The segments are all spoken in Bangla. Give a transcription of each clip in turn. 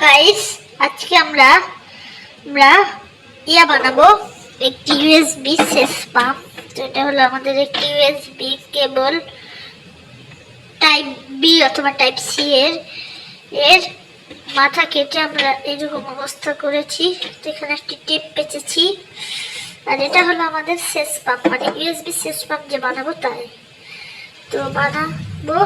গাইস আজকে আমরা আমরা ইয়া বানাবো একটি ইউএসবি শেষ পাম্প তো এটা হলো আমাদের একটি ইউএসবি কেবল টাইপ বি অথবা টাইপ সি এর এর মাথা কেটে আমরা এরকম অবস্থা করেছি তো এখানে একটি টেপ পেঁচেছি আর এটা হলো আমাদের শেষ পাম্প মানে ইউএসবি শেষ পাম্প যে বানাবো তাই। তো বানাবো,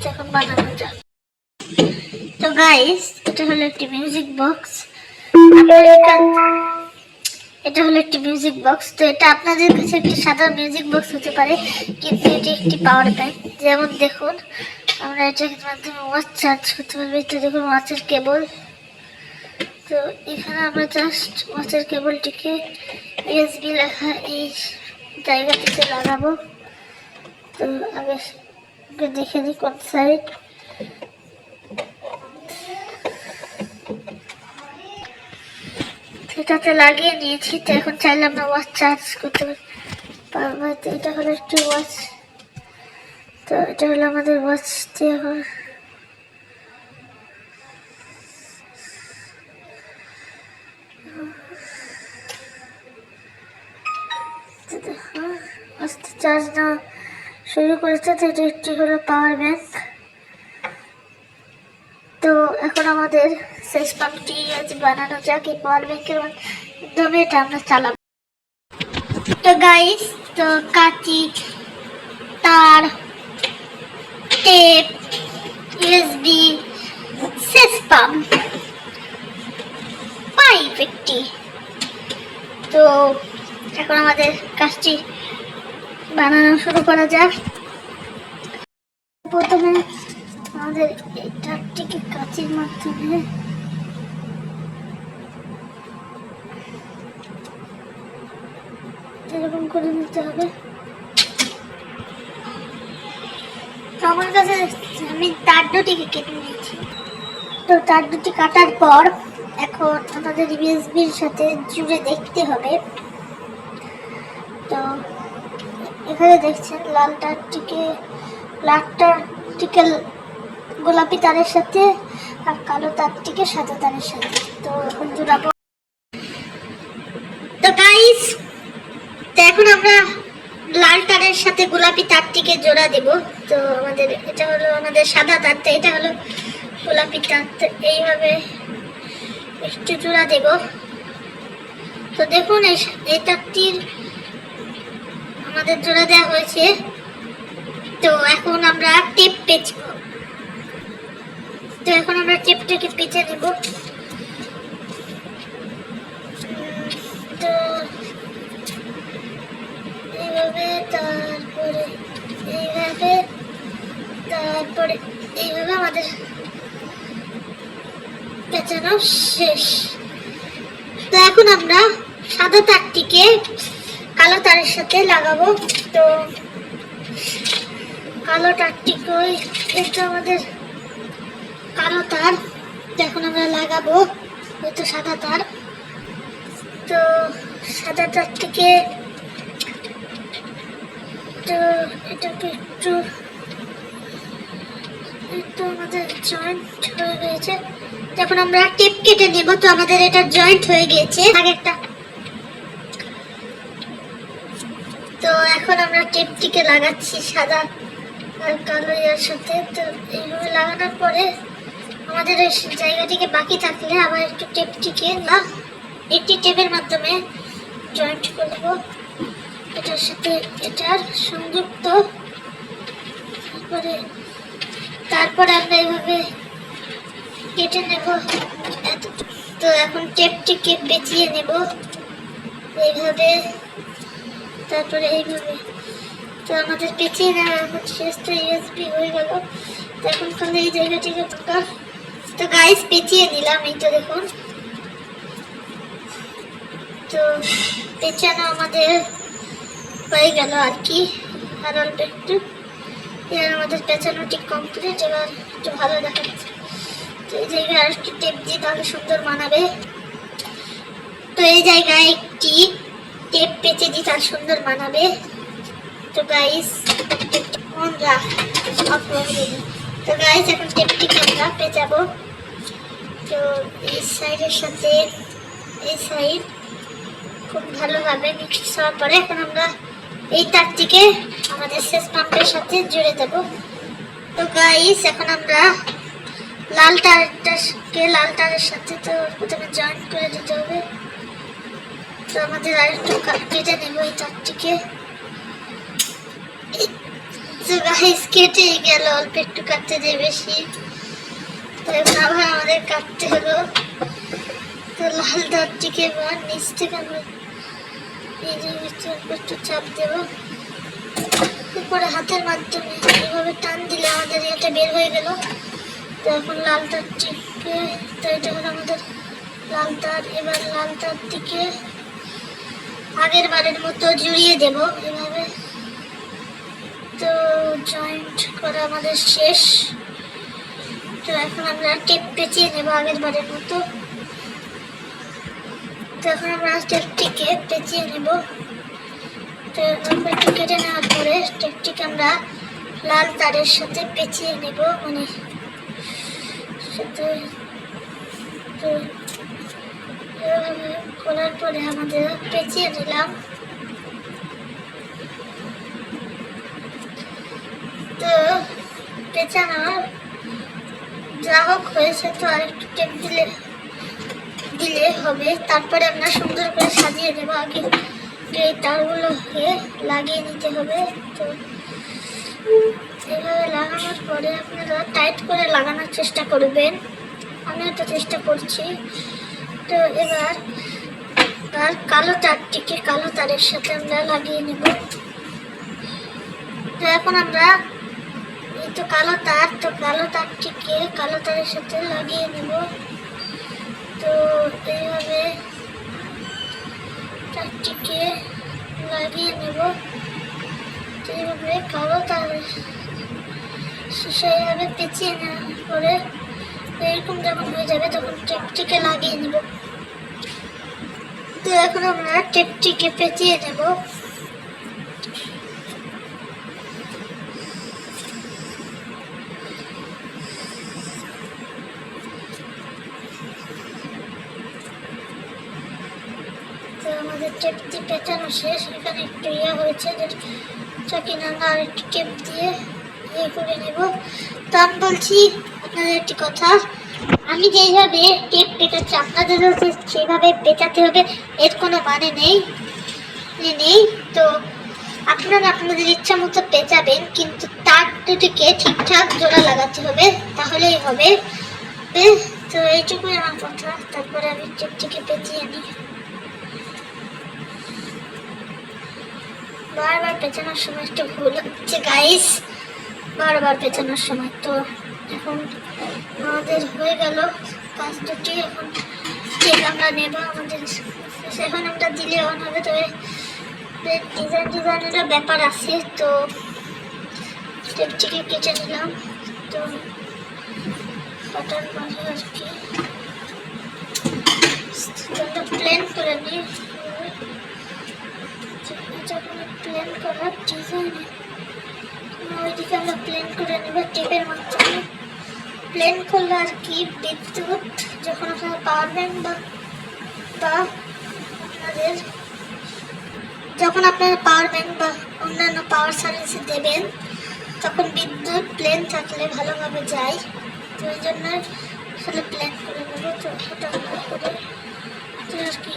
যখন বানানো যাক। গাইস এটা হলো একটি মিউজিক বক্স এটা হলো একটি মিউজিক বক্স তো এটা আপনাদের কাছে একটি সাধারণ মিউজিক বক্স হতে পারে কিন্তু এটি একটি পাওয়ার ব্যাংক যেমন দেখুন আমরা এটার মাধ্যমে ওয়াচ চার্জ করতে পারব। এটা দেখুন ওয়াচের কেবল তো এখানে আমরা জাস্ট ওয়াচের কেবলটিকে ইউএসবি লেখা এই জায়গাটিতে লাগাবো। তো আগে দেখে নিই কোন সাইড এটাতে লাগিয়ে নিয়েছি তো এখন চাইলে আমরা ওয়াচ চার্জ করতে পারব এটা হলো একটু ওয়াচ তো এটা হলো আমাদের ওয়াচটি এখন আস্তে চার্জ নেওয়া শুরু করেছে, তো এটা একটি হলো পাওয়ার ব্যাংক তো এখন আমাদের শেষ পাম্পটি আজ বানানো যাক এই পাওয়ার ব্যাংকের এটা আমরা চালাবো। তো গাইস তো কাঁচি তার টেপ ইউএসবি শেষ পাম্প পাইপ একটি। তো এখন আমাদের কাজটি বানানো শুরু করা যাক। প্রথমে আমাদের এটা থেকে কাঁচির মাধ্যমে এরকম করে নিতে হবে। আমার কাছে আমি তার দুটিকে কেটে নিয়েছি। তো তার দুটি কাটার পর এখন আমাদের ইউএসবির সাথে জুড়ে দেখতে হবে। তো এখানে দেখছেন লাল তারটিকে লাল তারটিকে গোলাপি তারের সাথে আর কালো তারটিকে সাদা তারের সাথে। তো এখন জোড়াবো তো গাইস এখন আমরা লাল তারের সাথে গোলাপি তারটিকে জোড়া দেব। তো আমাদের এটা হলো আমাদের সাদা তারটা এটা হলো গোলাপি তার এইভাবে একটু জোড়া দেব। তো দেখুন, এই এই তারটির আমাদের জোড়া দেওয়া হয়েছে। তো এখন আমরা টেপ পেঁচবো। তো এখন আমরা টেপটাকে পেঁচে নেব। তারপরে এইভাবে আমাদের পেঁচানো শেষ। তো এখন আমরা সাদা তারটিকে কালো তারের সাথে লাগাবো। তো কালো তারটিকে এটা আমাদের কালো তার এখন আমরা লাগাবো ওই তো সাদা তার। তো সাদা তার থেকে তো এটাকে একটু একটু আমাদের জয়েন্ট হয়ে গিয়েছে। তো এখন আমরা টেপ কেটে নেব, তো আমাদের এটা জয়েন্ট হয়ে গিয়েছে। আগেরটা। তো এখন আমরা টেপটিকে লাগাচ্ছি সাদা আর কালো ইয়ার সাথে। তো এইভাবে লাগানোর পরে আমাদের এই জায়গাটিকে বাকি থাকলে আবার একটু টেপটিকে না একটি টেপের মাধ্যমে জয়েন্ট করব। এটার সাথে এটার সংযুক্ত। তারপরে তারপরে আমরা এইভাবে কেটে নেব। তো এখন টেপটিকে বেঁচিয়ে নেব এইভাবে। তারপরে এইভাবে। তো আমাদের পেঁচিয়ে নেওয়া এখন শেষ, তো ইউএসবি হয়ে গেল। তো এখন তাহলে এই জায়গাটিকে ফাঁকা। তো গাইস পেঁচিয়ে নিলাম এই তো দেখুন। তো পেঁচানো আমাদের হয়ে গেল আর কি। আর অল্প একটু। এবার আমাদের পেঁচানো ঠিক কমপ্লিট এবার একটু ভালো দেখা তো এই জায়গায় আর একটু টেপ দিয়ে তাহলে সুন্দর মানাবে। তো এই জায়গায় একটি টেপ পেঁচে দিই তার সুন্দর মানাবে। তো গাইস আমরা অফ তো গাইস এখন টেপটিকে আমরা পেঁচাবো তো এই সাইডের সাথে, এই সাইড খুব ভালোভাবে মিক্স হওয়ার পরে এখন আমরা এই তারটিকে আমাদের শেষ পাম্পের সাথে জুড়ে দেব। তো গাইস এখন আমরা লাল তারটাকে, লাল তারের সাথে তো প্রথমে জয়েন করে দিতে হবে। তো আমাদের আরেকটু কা- কেটে নেব এই তারটিকে তো গাইস কেটে গেল, অল্প একটু কাটতে দিয়ে বেশি। তো আবার আমাদের কাটতে হলো। তো লাল তারটিকে এবার নিচ থেকে আমরা এই যে একটু একটু চাপ দেবো। উপরে হাতের মাধ্যমে এইভাবে টান দিলে আমাদের এটা বের হয়ে গেল। তো এখন লাল তারটিকে তো এটা হলো আমাদের লাল তার এবার লাল তার দিকে আগের বারের মতো জুড়িয়ে দেব এভাবে। তো জয়েন্ট করা আমাদের শেষ। তো এখন আমরা টেপ পেঁচিয়ে নেব আগের বারের মতো। এখন আমরা টেপটিকে পেঁচিয়ে নেব, তো কেটে নেওয়ার পরে টেপটিকে আমরা লাল তারের সাথে পেঁচিয়ে নেব মানে সাথে করার পরে আমাদের পেঁচিয়ে নিলাম। তো পেঁচানো যা হোক হয়েছে, তো আরেকটু টেপ দিলে দিলে হবে, তারপরে আমরা সুন্দর করে সাজিয়ে দেবো আগে। এই তারগুলোকে লাগিয়ে নিতে হবে, তো এভাবে লাগানোর পরে আপনারা টাইট করে লাগানোর চেষ্টা করবেন। আমিও তো চেষ্টা করছি। তো এবার আর কালো তারটিকে কালো তারের সাথে আমরা লাগিয়ে নেব। তো এখন আমরা এই তো কালো তার, তো কালো তারটিকে কালো তারের সাথে লাগিয়ে নেব। তো এইভাবে তারটিকে লাগিয়ে নেব। তো এইভাবে কালো তার সেইভাবে পেঁচিয়ে নেওয়ার পরে এরকম যখন হয়ে যাবে তখন টেপটিকে লাগিয়ে নেব। তো এখন আমরা টেপটিকে পেঁচিয়ে নেব তো আমাদের টেপটি পেঁচানো শেষ, এখানে একটু ইয়ে হয়েছে যে চাকিনা আমরা আর একটু টেপ দিয়ে ইয়ে করে নেব। তো আমি বলছি আপনাদের একটি কথা, আমি যেইভাবে টেপ পেঁচাচ্ছি আপনাদেরও যে সেভাবে পেঁচাতে হবে, এর কোনো মানে নেই নেই। তো আপনারা আপনাদের ইচ্ছা মতো পেঁচাবেন, কিন্তু তার দুটিকে ঠিকঠাক জোড়া লাগাতে হবে, তাহলেই হবে। তো এইটুকুই আমার কথা, তারপরে আমি টেপটিকে পেঁচিয়ে নিই। বারবার পেছানোর সময় একটু ভুল হচ্ছে গাইস বারবার পেছানোর সময় তো এখন আমাদের হয়ে গেল কাজ দুটি এখন ঠিক আমরা নেব আমাদের এখন আমরা দিলে অন হবে তবে ডিজাইন ডিজাইনেরও ব্যাপার আছে, তো স্টেপটিকে কেটে নিলাম। তো কাটার পরে আর কি প্লেন করে নিই যখন প্লেন করার ডিজাইন ওইদিকে আমরা প্লেন করে নেব টেপের মাধ্যমে প্লেন করলে আর কি বিদ্যুৎ যখন আপনারা পাওয়ার ব্যাংক বা আপনাদের যখন আপনারা পাওয়ার ব্যাংক বা অন্যান্য পাওয়ার সার্ভিসে দেবেন, তখন বিদ্যুৎ প্লেন থাকলে ভালোভাবে যায়। তো ওই জন্য আসলে প্লেন করে নেব। তো ওটা করে আর কি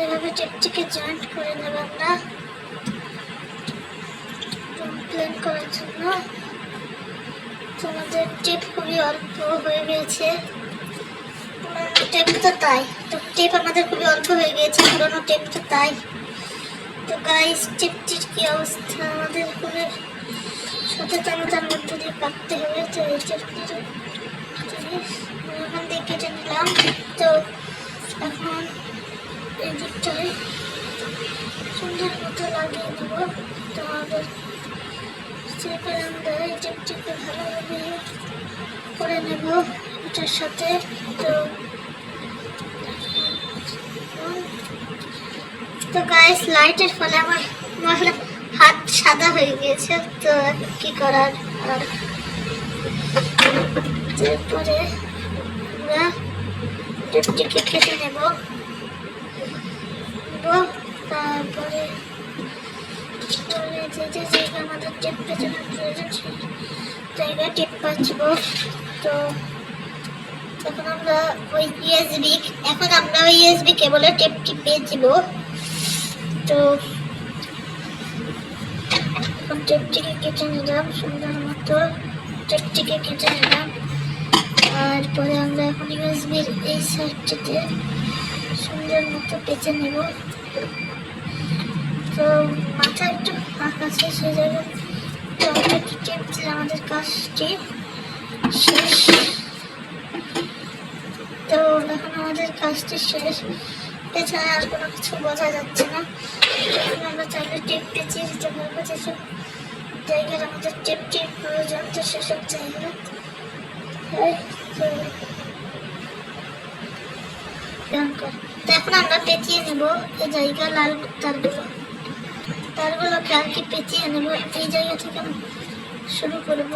এভাবে টেপটিকে জয়েন্ট করে নেব আমরা প্লেন করার জন্য। তো আমাদের টেপ খুবই অল্প হয়ে গিয়েছে। টেপ তো তাই। তো টেপ আমাদের খুবই অল্প হয়ে গিয়েছে, পুরোনো টেপ তো তাই। তো গাইস টেপটির কি অবস্থা? আমাদের খুবই সচেতনতার মধ্যে দিয়ে কাটতে হবে। তো এই টেপটির ওখান কেটে নিলাম। তো এখন এই দিকটায় সুন্দর মতো লাগিয়ে নেব তো আমাদের সেখানে আমরা এই টেপটিকে ভালোভাবে করে নেব এটার সাথে। তো তো গাইস লাইটের ফলে আমার আমার হাত সাদা হয়ে গিয়েছে, তো কি করার? আর তারপরে আমরা টেপটিকে কেটে নেব তারপরে যে যে জায়গা আমাদের টেপ পেছনের প্রয়োজন সেই জায়গায় টেপ পাচ্ছিব তো এখন আমরা ওই ইউএসবি এখন আমরা ওই ইউএসবি কেবলের টেপটি পেয়ে যাব তো এখন টেপটিকে কেটে নিলাম। সুন্দর মতো। টেপটিকে কেটে নিলাম। তারপরে আমরা এখন ইউএসবির এই সাইডটিতে সুন্দর মতো পেঁচে নেব। তো মাথা একটু ফাঁকা আছে, সেই জায়গায় আমাদের কাজটি শেষ। তো এখন আমাদের কাজটি শেষ। পেছনে আর কোনো কিছু বোঝা যাচ্ছে না। আমরা চাইলে টেপ পেঁচিয়ে দিতে পারব, যেসব জায়গায় আমাদের টেপ টেপ প্রয়োজন, তো সেসব জায়গায় এখন আমরা পেঁচিয়ে নেব, এই জায়গা লাল তারগুলো তারগুলোকে আর কি পেঁচিয়ে নেব। এই জায়গা থেকে শুরু করব।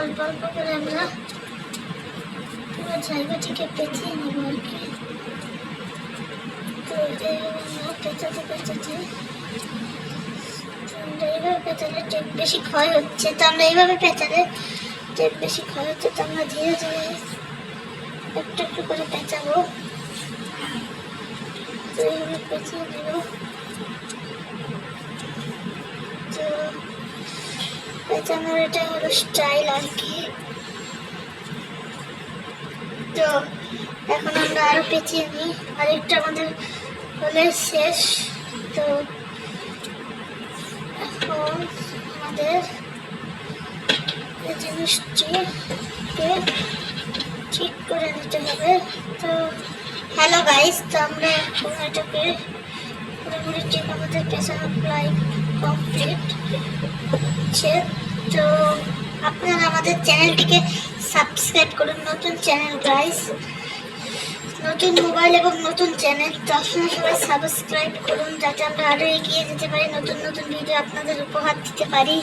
অল্প অল্প করে আমরা পুরো জায়গাটিকে পেঁচিয়ে নেব আর কি। তো এইভাবে পেঁচাতে পেঁচাতে এইভাবে পেঁচালে বেশি ক্ষয় হচ্ছে। তো আমরা এইভাবে পেঁচালে টেপ বেশি ক্ষয় হচ্ছে আমরা ধীরে ধীরে একটু একটু করে পেঁচাবো। তো এইভাবে পেঁচিয়ে নেব তো পেঁচানোর এটা হলো স্টাইল আর কি। তো এখন আমরা আরও পেঁচিয়ে নিই। আরেকটা আমাদের হলে শেষ। তো এখন আমাদের জিনিসটিকে ঠিক করে নিতে হবে। তো হ্যালো গাইস তো আমরা এখন পুরোপুরি ঠিক আমাদের পেছানো প্রায় কমপ্লিট হচ্ছে। তো, আপনারা আমাদের চ্যানেলটিকে সাবস্ক্রাইব করুন, নতুন চ্যানেল গাইস নতুন মোবাইল এবং নতুন চ্যানেল তো আপনারা সবাই সাবস্ক্রাইব করুন, যাতে আমরা আরও এগিয়ে যেতে পারি, নতুন নতুন ভিডিও আপনাদের উপহার দিতে পারি।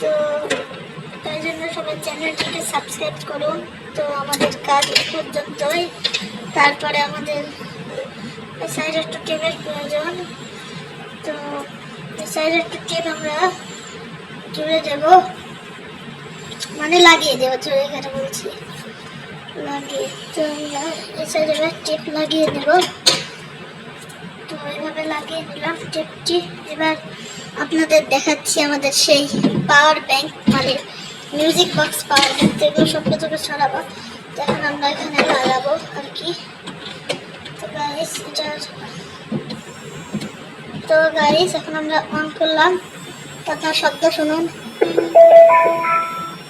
তো তাই জন্য সবাই চ্যানেলটিকে সাবস্ক্রাইব করুন। তো আমাদের কাজ পর্যন্তই। তারপরে আমাদের সাইডে একটু টেপের প্রয়োজন। তো সাইডে একটু টেপ আমরা জুড়ে দেব। মানে লাগিয়ে দেবো জুড়ে এখানে বলছি। লাগিয়ে, তো আমরা এই সাইডে টেপ লাগিয়ে নেব তো এইভাবে লাগিয়ে নিলাম টেপটি। এবার আপনাদের দেখাচ্ছি আমাদের সেই পাওয়ার ব্যাংক মানে মিউজিক বক্স পাওয়ার ব্যাংক তো এগুলো সব কিছু সরাবো এখন আমরা এখানে লাগাবো আর কি। তো এটা তো এখন আমরা অন করলাম। আপনার শব্দ শুনুন।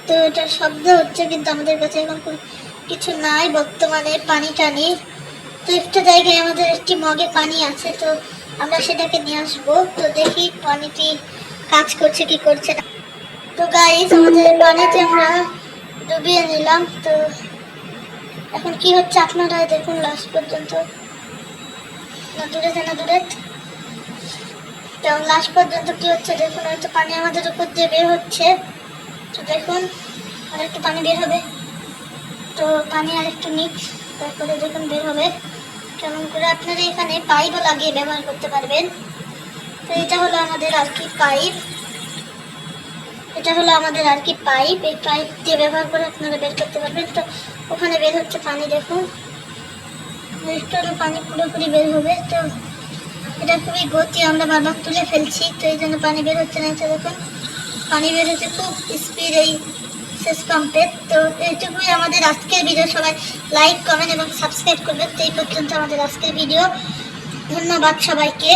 তো এটার শব্দ হচ্ছে কিন্তু আমাদের কাছে এখন কিছু নাই, বর্তমানে পানি টানি। তো একটা জায়গায় আমাদের একটি মগে পানি আছে, তো আমরা সেটাকে নিয়ে আসব। তো দেখি পানিটি কাজ করছে, কি করছে। তো গাইস আমাদের পানিতে আমরা ডুবিয়ে নিলাম, তো এখন কি হচ্ছে আপনারাই দেখুন লাস্ট পর্যন্ত। না, দূরে না, দূরে। তো লাস্ট পর্যন্ত কি হচ্ছে দেখুন, হয়তো পানি আমাদের উপর দিয়ে বের হচ্ছে। তো দেখুন আর একটু পানি বের হবে। তো পানি আর একটু নিক তারপরে দেখুন বের হবে। কেমন করে আপনারা এখানে পাইপও লাগিয়ে ব্যবহার করতে পারবেন। তো এটা হলো আমাদের আর কি পাইপ এটা হলো আমাদের আর কি পাইপ। এই পাইপ দিয়ে ব্যবহার করে আপনারা বের করতে পারবেন। তো ওখানে বের হচ্ছে পানি দেখুন একটু পানি পুরোপুরি বের হবে। তো এটা খুবই গতি, আমরা বারবার তুলে ফেলছি। তো এই জন্য পানি বের হচ্ছে না। এটা দেখুন, পানি বের হচ্ছে খুব স্পিড এই শেষ পাম্পের তো এইটুকুই আমাদের আজকের ভিডিও সবাই লাইক কমেন্ট এবং সাবস্ক্রাইব করবেন। তো এই পর্যন্ত আমাদের আজকের ভিডিও ধন্যবাদ সবাইকে।